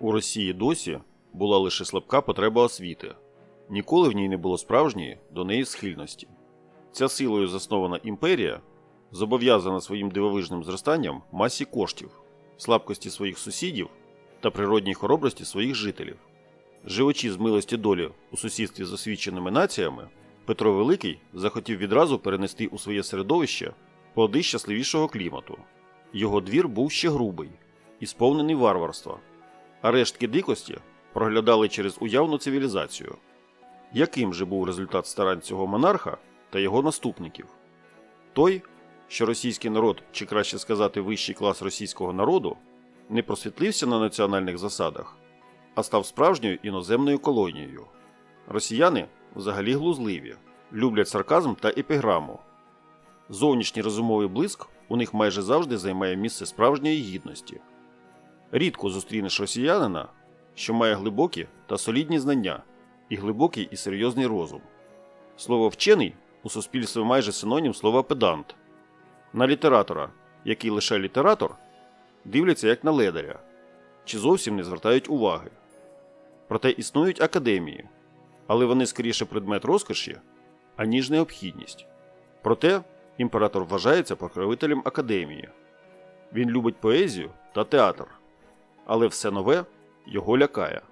У Росії досі була лише слабка потреба освіти. Ніколи в ній не було справжньої до неї схильності. Ця силою заснована імперія зобов'язана своїм дивовижним зростанням масі коштів, слабкості своїх сусідів та природній хоробрості своїх жителів. Живучи з милості долі у сусідстві з освіченими націями, Петро Великий захотів відразу перенести у своє середовище плоди щасливішого клімату. Його двір був ще грубий і сповнений варварства, а рештки дикості проглядали через уявну цивілізацію. Яким же був результат старань цього монарха та його наступників? Той, що російський народ, чи краще сказати, вищий клас російського народу, не просвітлився на національних засадах, а став справжньою іноземною колонією. Росіяни взагалі глузливі, люблять сарказм та епіграму. Зовнішній розумовий блиск у них майже завжди займає місце справжньої гідності. Рідко зустрінеш росіянина, що має глибокі та солідні знання і глибокий і серйозний розум. Слово вчений у суспільстві майже синонім слова педант. На літератора, який лише літератор, дивляться як на ледаря, чи зовсім не звертають уваги. Проте існують академії, але вони скоріше предмет розкоші, аніж необхідність. Проте імператор вважається покровителем академії. Він любить поезію та театр, але все нове його лякає.